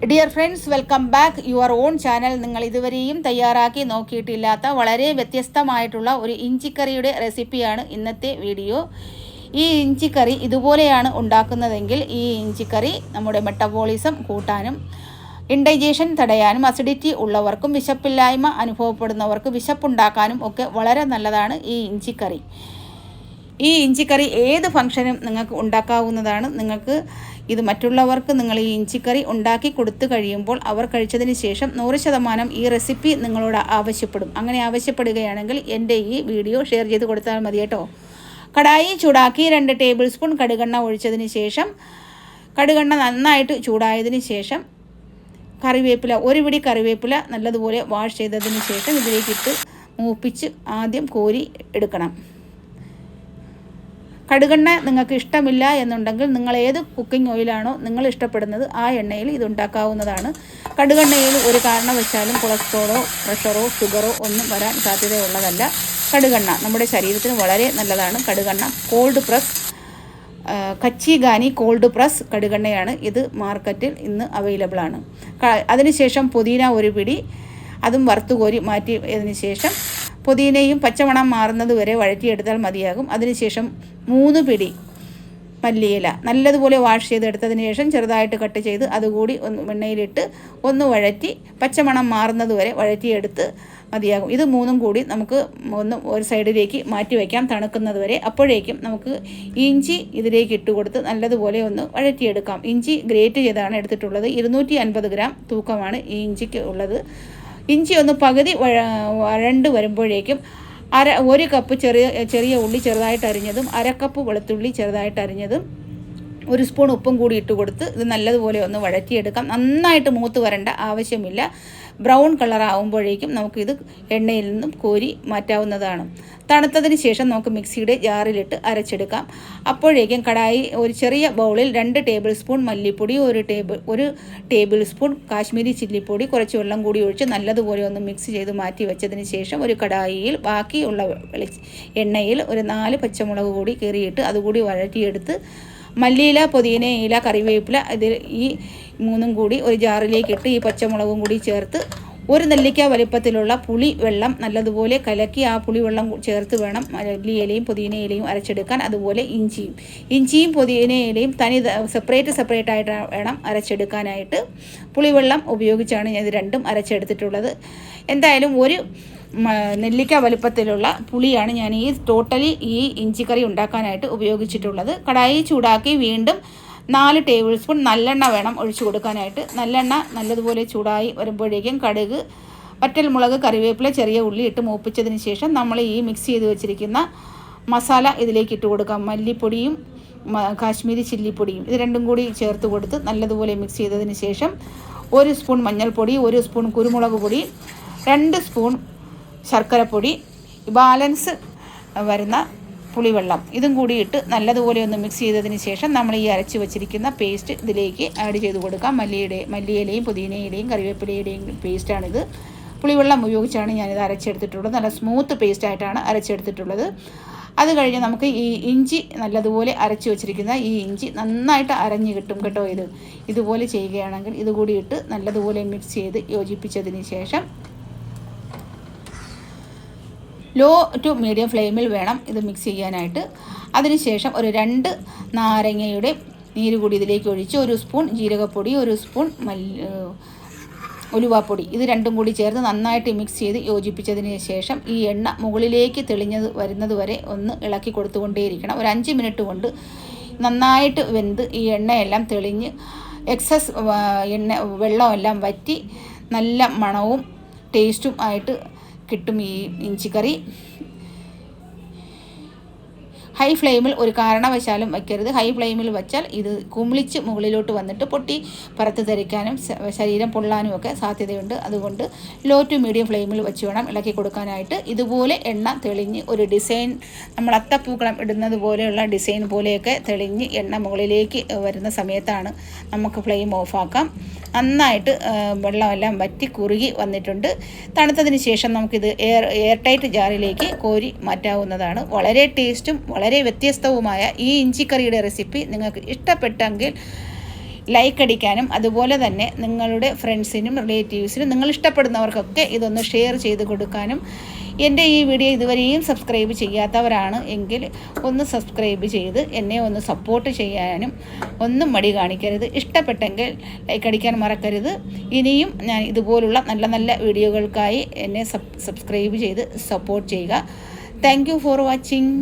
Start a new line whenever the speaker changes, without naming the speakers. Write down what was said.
Dear friends welcome back your own channel നിങ്ങൾ ഇതുവരെയും തയ്യാറാക്കി നോക്കിയിട്ടില്ലാത്ത വളരെ വ്യത്യസ്തമായിട്ടുള്ള ഒരു ഇഞ്ചിക്കറിയുടെ റെസിപ്പിയാണ് ഇന്നത്തെ വീഡിയോ. ഈ ഇഞ്ചിക്കറി ഇതുപോലെയാണ് ഉണ്ടാക്കുന്നതെങ്കിൽ ഈ ഇഞ്ചിക്കറി നമ്മുടെ മെട്ടബോളിസം കൂട്ടാനും ഇൻഡൈജേഷൻ തടയാനും അസിഡിറ്റി ഉള്ളവർക്കും വിശപ്പില്ലായ്മ അനുഭവപ്പെടുന്നവർക്ക് വിശപ്പുണ്ടാക്കാനും ഒക്കെ വളരെ നല്ലതാണ് ഈ ഇഞ്ചിക്കറി. ഈ ഇഞ്ചിക്കറി ഏത് ഫംഗ്ഷനും നിങ്ങൾക്ക് ഉണ്ടാക്കാവുന്നതാണ്. നിങ്ങൾക്ക് ഇത് മറ്റുള്ളവർക്ക് നിങ്ങൾ ഈ ഇഞ്ചിക്കറി ഉണ്ടാക്കി കൊടുത്തു കഴിയുമ്പോൾ അവർ കഴിച്ചതിന് ശേഷം നൂറ് ശതമാനം ഈ റെസിപ്പി നിങ്ങളോട് ആവശ്യപ്പെടും. അങ്ങനെ ആവശ്യപ്പെടുകയാണെങ്കിൽ എന്റെ ഈ വീഡിയോ ഷെയർ ചെയ്ത് കൊടുത്താൽ മതി കേട്ടോ. കടായി ചൂടാക്കി രണ്ട് ടേബിൾ സ്പൂൺ കടുകെണ്ണ ഒഴിച്ചതിന് ശേഷം കടുകെണ്ണ നന്നായിട്ട് ചൂടായതിന് ശേഷം കറിവേപ്പില ഒരു പിടി കറിവേപ്പില നല്ലതുപോലെ വാഷ് ചെയ്തതിന് ശേഷം ഇതിലേക്കിട്ട് മൂപ്പിച്ച് ആദ്യം കോരി എടുക്കണം. കടുകെണ്ണ നിങ്ങൾക്ക് ഇഷ്ടമില്ല എന്നുണ്ടെങ്കിൽ നിങ്ങൾ ഏത് കുക്കിംഗ് ഓയിലാണോ നിങ്ങൾ ഇഷ്ടപ്പെടുന്നത് ആ എണ്ണയിൽ ഇത് ഉണ്ടാക്കാവുന്നതാണ്. കടുകെണ്ണയിൽ ഒരു കാരണവശാലും കൊളസ്ട്രോളോ പ്രഷറോ ഷുഗറോ ഒന്നും വരാൻ സാധ്യതയുള്ളതല്ല. കടുകെണ്ണ നമ്മുടെ ശരീരത്തിന് വളരെ നല്ലതാണ്. കടുകെണ്ണ cold press Kachi Ghani cold press കടുകെണ്ണയാണ്. ഇത് മാർക്കറ്റിൽ ഇന്ന് അവൈലബിൾ ആണ്. അതിനുശേഷം പുതിന ഒരു പിടി അതും വറുത്തുകോരി മാറ്റിയതിന് ശേഷം പുതിനയും പച്ചമണം മാറുന്നത് വരെ വഴറ്റിയെടുത്താൽ മതിയാകും. അതിനുശേഷം മൂന്ന് പിടി മല്ലിയില നല്ലതുപോലെ വാഷ് ചെയ്തെടുത്തതിന് ശേഷം ചെറുതായിട്ട് കട്ട് ചെയ്ത് അതുകൂടി ഒന്ന് വെണ്ണയിലിട്ട് ഒന്ന് വഴറ്റി പച്ചമണം മാറുന്നത് വരെ വഴറ്റിയെടുത്ത് മതിയാകും. ഇത് മൂന്നും കൂടി നമുക്ക് ഒന്ന് ഒരു സൈഡിലേക്ക് മാറ്റി വയ്ക്കാം തണുക്കുന്നത് വരെ അപ്പോഴേക്കും നമുക്ക് ഇഞ്ചി ഇതിലേക്ക് ഇട്ട് കൊടുത്ത് നല്ലതുപോലെ ഒന്ന് വഴറ്റിയെടുക്കാം. ഇഞ്ചി ഗ്രേറ്റ് ചെയ്താണ് എടുത്തിട്ടുള്ളത്. ഇരുന്നൂറ്റി അൻപത് ഗ്രാം തൂക്കമാണ് ഈ ഇഞ്ചിക്ക് ഉള്ളത്. ഇഞ്ചി ഒന്ന് പകുതി വഴണ്ട് വരുമ്പോഴേക്കും അര ഒരു കപ്പ് ചെറിയ ചെറിയ ഉള്ളി ചെറുതായിട്ട് അരിഞ്ഞതും അര കപ്പ് വെളുത്തുള്ളി ചെറുതായിട്ട് അരിഞ്ഞതും ഒരു സ്പൂൺ ഉപ്പും കൂടി ഇട്ട് കൊടുത്ത് ഇത് നല്ലതുപോലെ ഒന്ന് വഴറ്റിയെടുക്കാം. നന്നായിട്ട് മൂത്ത് വരേണ്ട ആവശ്യമില്ല. ബ്രൗൺ കളർ ആകുമ്പോഴേക്കും നമുക്കിത് എണ്ണയിൽ നിന്നും കോരി മാറ്റാവുന്നതാണ്. തണുത്തതിന് ശേഷം നമുക്ക് മിക്സിയുടെ ജാറിലിട്ട് അരച്ചെടുക്കാം. അപ്പോഴേക്കും കടായി ഒരു ചെറിയ ബൗളിൽ രണ്ട് ടേബിൾ സ്പൂൺ മല്ലിപ്പൊടി ഒരു ടേബിൾ ഒരു ടേബിൾ സ്പൂൺ കാശ്മീരി ചില്ലിപ്പൊടി കുറച്ച് വെള്ളം കൂടി ഒഴിച്ച് നല്ലതുപോലെ ഒന്ന് മിക്സ് ചെയ്ത് മാറ്റി വെച്ചതിന് ശേഷം ഒരു കടായിയിൽ ബാക്കിയുള്ള എണ്ണയിൽ ഒരു നാല് പച്ചമുളക് കൂടി കീറിയിട്ട് അതുകൂടി വഴറ്റിയെടുത്ത് മല്ലിയില പുതിന ഇല കറിവേപ്പില ഇതിൽ ഈ മൂന്നും കൂടി ഒരു ജാറിലേക്ക് ഇട്ട് ഈ പച്ചമുളകും കൂടി ചേർത്ത് ഒരു നെല്ലിക്ക വലിപ്പത്തിലുള്ള പുളി വെള്ളം നല്ലതുപോലെ കലക്കി ആ പുളി വെള്ളം ചേർത്ത് വേണം. മല്ലി ഇലയും പുതിന ഇലയും അരച്ചെടുക്കാൻ. അതുപോലെ ഇഞ്ചിയും. ഇഞ്ചിയും പുതിന ഇലയും തനി സെപ്പറേറ്റ് സെപ്പറേറ്റ് ആയിട്ട് വേണം അരച്ചെടുക്കാനായിട്ട്. പുളിവെള്ളം ഉപയോഗിച്ചാണ് ഞാൻ ഇത് രണ്ടും അരച്ചെടുത്തിട്ടുള്ളത്. എന്തായാലും ഒരു നെല്ലിക്ക വലുപ്പത്തിലുള്ള പുളിയാണ് ഞാൻ ഈ ടോട്ടലി ഈ ഇഞ്ചിക്കറി ഉണ്ടാക്കാനായിട്ട് ഉപയോഗിച്ചിട്ടുള്ളത്. കടായി ചൂടാക്കി വീണ്ടും നാല് ടേബിൾ സ്പൂൺ നല്ലെണ്ണ വേണം ഒഴിച്ചു കൊടുക്കാനായിട്ട്. നല്ലെണ്ണ നല്ലതുപോലെ ചൂടായി വരുമ്പോഴേക്കും കടുക് മുളക് കറിവേപ്പില ചെറിയ ഉള്ളി ഇട്ട് മൂപ്പിച്ചതിന് ശേഷം നമ്മൾ ഈ മിക്സ് ചെയ്ത് വെച്ചിരിക്കുന്ന മസാല ഇതിലേക്ക് ഇട്ട് കൊടുക്കാം. മല്ലിപ്പൊടിയും കാശ്മീരി ചില്ലിപ്പൊടിയും ഇത് രണ്ടും കൂടി ചേർത്ത് കൊടുത്ത് നല്ലതുപോലെ മിക്സ് ചെയ്തതിന് ശേഷം ഒരു സ്പൂൺ മഞ്ഞൾപ്പൊടി ഒരു സ്പൂൺ കുരുമുളക് പൊടി രണ്ട് സ്പൂൺ ശർക്കരപ്പൊടി ബാലൻസ് വരുന്ന പുളിവെള്ളം. ഇതും കൂടി ഇട്ട് നല്ലതുപോലെ ഒന്ന് മിക്സ് ചെയ്തതിന് ശേഷം നമ്മൾ ഈ അരച്ച് വെച്ചിരിക്കുന്ന പേസ്റ്റ് ഇതിലേക്ക് ആഡ് ചെയ്ത് കൊടുക്കാം. മല്ലിയുടെ മല്ലിയിലയും പുതിനയിലയും കറിവേപ്പിലയുടെയും പേസ്റ്റാണിത് പുളിവെള്ളം ഉപയോഗിച്ചാണ് ഞാനിത് അരച്ചെടുത്തിട്ടുള്ളത്. നല്ല സ്മൂത്ത് പേസ്റ്റായിട്ടാണ് അരച്ചെടുത്തിട്ടുള്ളത്. അത് കഴിഞ്ഞ് നമുക്ക് ഈ ഇഞ്ചി നല്ലതുപോലെ അരച്ച് വെച്ചിരിക്കുന്ന ഈ ഇഞ്ചി നന്നായിട്ട് അരഞ്ഞ് കിട്ടും കേട്ടോ ഇത്. ഇതുപോലെ ചെയ്യുകയാണെങ്കിൽ ഇതുകൂടി ഇട്ട് നല്ലതുപോലെ മിക്സ് ചെയ്ത് യോജിപ്പിച്ചതിന് ശേഷം ലോ ടു മീഡിയം ഫ്ലെയിമിൽ വേണം ഇത് മിക്സ് ചെയ്യാനായിട്ട്. അതിനുശേഷം ഒരു രണ്ട് നാരങ്ങയുടെ നീര് കൂടി ഇതിലേക്ക് ഒഴിച്ച് ഒരു സ്പൂൺ ജീരകപ്പൊടി ഒരു സ്പൂൺ മല്ലി ഉലുവാപ്പൊടി. ഇത് രണ്ടും കൂടി ചേർത്ത് നന്നായിട്ട് മിക്സ് ചെയ്ത് യോജിപ്പിച്ചതിന് ശേഷം ഈ എണ്ണ മുകളിലേക്ക് തെളിഞ്ഞത് വരുന്നത് വരെ ഒന്ന് ഇളക്കി കൊടുത്തുകൊണ്ടേയിരിക്കണം. ഒരു അഞ്ച് മിനിറ്റ് കൊണ്ട് നന്നായിട്ട് വെന്ത് ഈ എണ്ണയെല്ലാം തെളിഞ്ഞ് എക്സസ് എണ്ണ വെള്ളമെല്ലാം വറ്റി നല്ല മണവും ടേസ്റ്റും ആയിട്ട് കിട്ടും ഈ ഇഞ്ചിക്കറി ഹൈ ഫ്ലെയിമിൽ ഒരു കാരണവശാലും വയ്ക്കരുത് ഹൈ ഫ്ലെയിമിൽ വെച്ചാൽ ഇത് കുമിളിച്ച് മുകളിലോട്ട് വന്നിട്ട് പൊട്ടി പറത്ത് ധരിക്കാനും ശരീരം പൊള്ളാനും ഒക്കെ സാധ്യതയുണ്ട്. അതുകൊണ്ട് ലോ ടു മീഡിയം ഫ്ലെയിമിൽ വെച്ച് വേണം ഇളക്കി കൊടുക്കാനായിട്ട്. ഇതുപോലെ എണ്ണ തെളിഞ്ഞ് ഒരു ഡിസൈൻ നമ്മൾ അത്തപ്പൂക്കളം ഇടുന്നത് പോലെയുള്ള ഡിസൈൻ പോലെയൊക്കെ തെളിഞ്ഞ് എണ്ണ മുകളിലേക്ക് വരുന്ന സമയത്താണ് നമുക്ക് ഫ്ലെയിം ഓഫാക്കാം നന്നായിട്ട് വെള്ളമെല്ലാം വറ്റി കുറുകി വന്നിട്ടുണ്ട്. തണുത്തതിന് ശേഷം നമുക്കിത് എയർ എയർ ടൈറ്റ് ജാറിലേക്ക് കോരി മാറ്റാവുന്നതാണ്. വളരെ ടേസ്റ്റും വളരെ വ്യത്യസ്തവുമായ ഈ ഇഞ്ചിക്കറിയുടെ റെസിപ്പി നിങ്ങൾക്ക് ഇഷ്ടപ്പെട്ടെങ്കിൽ ലൈക്ക് അടിക്കാനും അതുപോലെ തന്നെ നിങ്ങളുടെ ഫ്രണ്ട്സിനും റിലേറ്റീവ്സിനും നിങ്ങൾ ഇഷ്ടപ്പെടുന്നവർക്കൊക്കെ ഇതൊന്ന് ഷെയർ ചെയ്ത് കൊടുക്കാനും എന്റെ ഈ വീഡിയോ ഇതുവരെയും സബ്സ്ക്രൈബ് ചെയ്യാത്തവരാണ് എങ്കിൽ ഒന്ന് സബ്സ്ക്രൈബ് ചെയ്ത് എന്നെ ഒന്ന് സപ്പോർട്ട് ചെയ്യാനും ഒന്നും മടി കാണിക്കരുത്. ഇഷ്ടപ്പെട്ടെങ്കിൽ ലൈക്ക് അടിക്കാൻ മറക്കരുത്. ഇനിയും ഞാൻ ഇതുപോലുള്ള നല്ല നല്ല വീഡിയോകൾക്കായി എന്നെ സബ്സ്ക്രൈബ് ചെയ്ത് സപ്പോർട്ട് ചെയ്യുക. Thank for watching